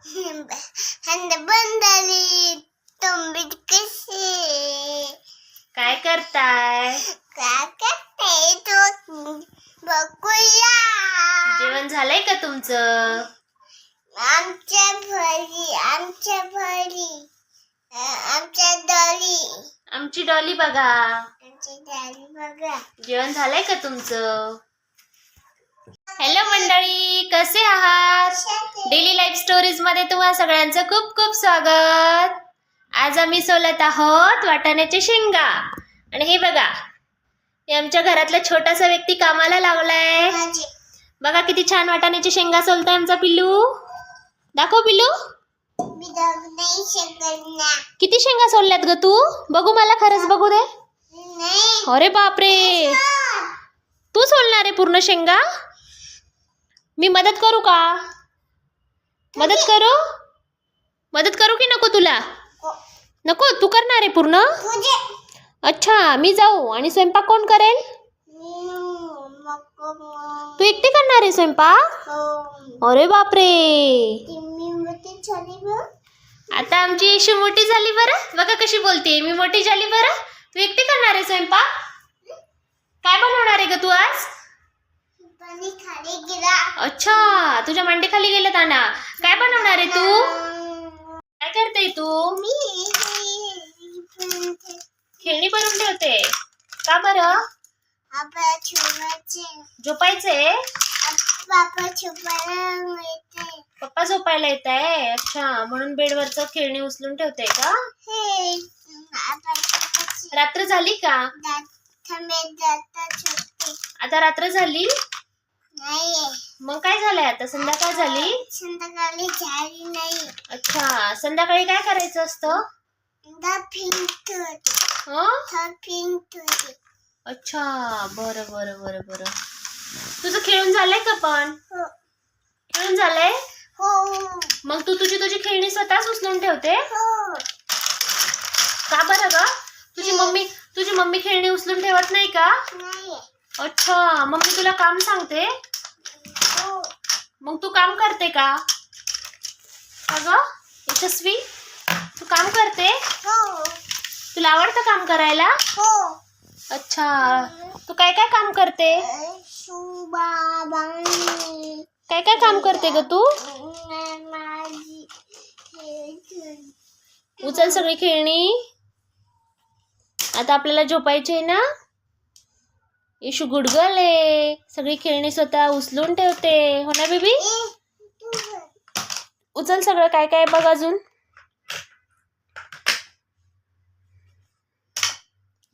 हंड बंदाली तोंबीत कसे काय करताय? काय करते तो? बघूया. जेवण झालंय का तुमचं? आमच्या भरी आमच्या भरी आमच्या डॉली. आमची डॉली बघा. आमची डॉली बघा. जेवण झालंय का तुमचं? हॅलो मंडळी कसे आहात? स्टोरीजमध्ये तुम्हा सगळ्यांचं खूप खूप स्वागत. आज आम्ही सोलत आहोत वाटाण्याचे शेंगा. आणि हे बघा हे आमच्या घरातला छोटासा व्यक्ती कामाला लावलाय. बघा किती छान वाटाण्याचे शेंगा सोलताय आमचा पिल्लू. दाखव पिल्लू. किती शेंगा सोलल्यात ग तू? बघू मला खरंच बघू दे. अरे बापरे. तू सोलणार आहे पूर्ण शेंगा? मी मदत करू का? मदत करू? मदत करू की नको तुला? नको? तू करणार आहे पूर्ण? अच्छा मी जाऊ. आणि स्वयंपाक कोण करेल? तू एकटी करणार आहे स्वयंपाक? हो. अरे बापरे. आता आमची इशू मोठी झाली बरं? बघा कशी बोलते मी मोठी झाली बरं? तू एकटी करणार आहे स्वयंपाक? काय बनवणार आहे ग तू आज? पाणी खाली गेला. अच्छा तुझ्या मांडीखाली गेलं ताना काय बनवणार आहे तू? काय करते तू? मी खेळणी बनवून ठेवते. का बरं? बाबा मिळते पप्पा झोपायला येत आहे. अच्छा म्हणून बेडवरचं खेळणी उचलून ठेवते का? हे रात्र झाली का? दात थांबे आता रात्र झाली नाही मग काय झालंय आता संध्याकाळ झाली? संध्याकाळी झाली नाही. अच्छा संध्याकाळी काय करायचं असतं? हं? अच्छा बरं बरं बरं बरं. तुझं खेळून झालंय का पण? हो. खेळून झालंय? हो. मग तू तुझी तुझी खेळणी स्वतःच उचलून ठेवते? हो. का बरं ग? तुझी मम्मी तुझी मम्मी खेळणी उचलून ठेवत नाही का? अच्छा मम्मी तुला काम सांगते. मग तू काम करते का? अग यशस्वी तू काम करते? हो. तुला आवडतं काम करायला? हो. अच्छा. तू काय काय काम करते? काय काय काम करते ग तू? उचल सगळी खेळणी. आता आपल्याला झोपायची आहे ना? इशू गुडगल आहे सगळी खेळणी स्वतः उचलून ठेवते. हो ना बेबी? उचल. सगळं. काय काय बघ अजून?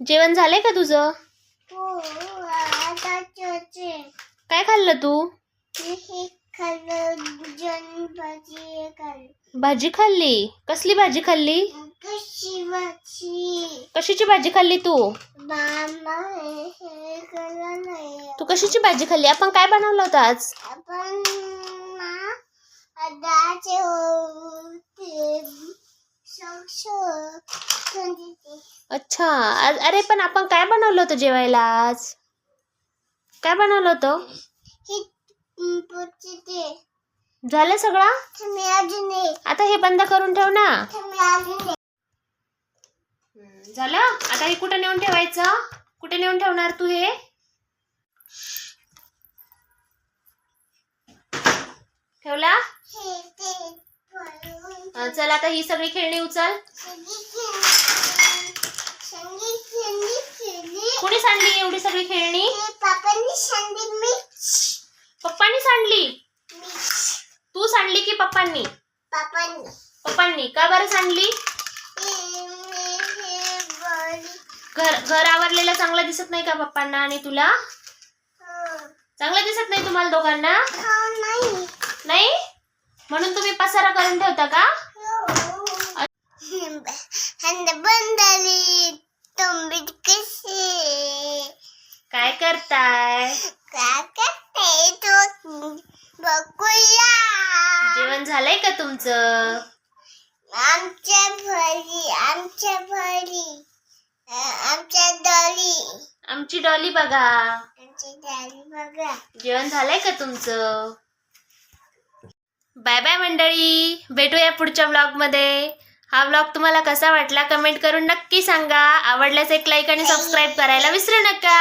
जेवण झालंय का तुझं? हो चोचे काय खाल्लं तू? हे भाजी खाल्लं. कसली भाजी खाल्ली? कशाची भाजी खाल्ली तू? हे हे तू कशाची भाजी खाल्ली? आपण काय बनवलं होतं आज? आपण अच्छा. अरे पण आपण काय बनवलं होतं जेवायला आज? काय बनवलं होतं? झालं सगळं? आता हे बंद करून ठेव ना. झालं? आता हे कुठे नेऊन ठेवायचं? कुठे नेऊन ठेवणार तू हे? ठेवला? चल आता ही सगळी खेळणी उचल. कुणी सांडली एवढी सगळी खेळणी? पप्पांनी सांडली तू सांडली की पप्पांनी? पापांनी पप्पांनी. का बरं सांडली हे हे बरी घर घर आवरलेलं चांगलं दिसत नाही का पप्पांना आणि तुला? चांगलं दिसत नाही तुम्हाला दोघांना? नाही? नाही म्हणून तुम्ही पसारा करून ठेवता का? बंद कसे काय करताय? काय करते तो बघूया जेवण झालंय का तुमचं? आमच्या भरी आमच्या भरी आमची डॉली बघा. आमची डॉली बघा. जेवण झालंय का तुमचं? बाय बाय मंडळी. भेटूया पुढच्या ब्लॉगमध्ये हा ब्लॉग तुम्हाला कसा वाटला कमेंट करून नक्की सांगा. आवडल्यास एक लाईक आणि सबस्क्राईब करायला विसरू नका.